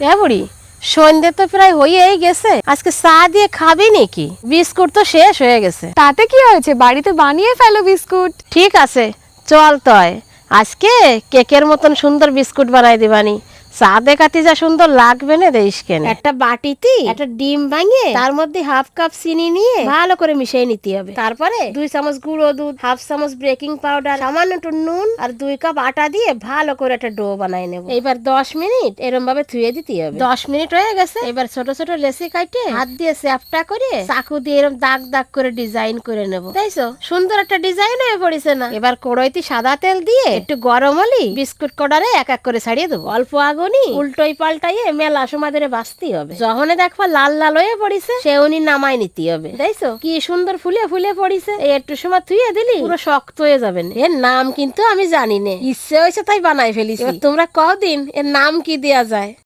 এ বুড়ি সন্ধ্যে তো প্রায় হয়েই গেছে। আজকে চা দিয়ে খাবি নাকি? বিস্কুট তো শেষ হয়ে গেছে। তাতে কি হয়েছে? বাড়িতে বানিয়ে ফেলো বিস্কুট। ঠিক আছে চল তয়। আজকে কেকের মতন সুন্দর বিস্কুট বানাই দিবানি। চা দেখাতে যা সুন্দর লাগবে না দেইস কেন একটা বাটিতে একটা ডিম ভাঙিয়ে তার মধ্যে হাফ কাপ চিনি নিয়ে ভালো করে মিশিয়ে নিতে হবে। তারপরে দুই চামচ গুঁড়ো দুধ হাফ চামচ বেকিং পাউডার সামান্য একটু নুন আর দুই কাপ আটা দিয়ে ভালো করে একটা ডো বানাই নেব। এবার দশ মিনিট এরম ভাবে ধুয়ে দিতে হবে। দশ মিনিট হয়ে গেছে। এবার ছোট ছোট লেসি কাটে হাত দিয়ে চ্যাপটা করে চাকু দিয়ে এরম দাগ দাগ করে ডিজাইন করে নেব। তাইছো সুন্দর একটা ডিজাইন হয়ে পড়েছে না? এবার কড়াইতে সাদা তেল দিয়ে একটু গরম হলি বিস্কুট কডারে এক এক করে ছাড়িয়ে দেবো। অল্প আগুনি উল্টোই পাল্টাইয়ে মেলা সময় ধরে হবে। যখনে দেখবা লাল লাল হয়ে পড়িছে সে উনি নামাই নিতে হবে। তাইছো কি সুন্দর ফুলে ফুলে পড়িছে। একটু সময় থুয়ে দিলি, পুরো শক্ত হয়ে যাবে না। এর নাম কিন্তু আমি জানি না। ইচ্ছে হয়েছে তাই বানাই ফেলিছি। তোমরা কদিন এর নাম কি দেয়া যায়?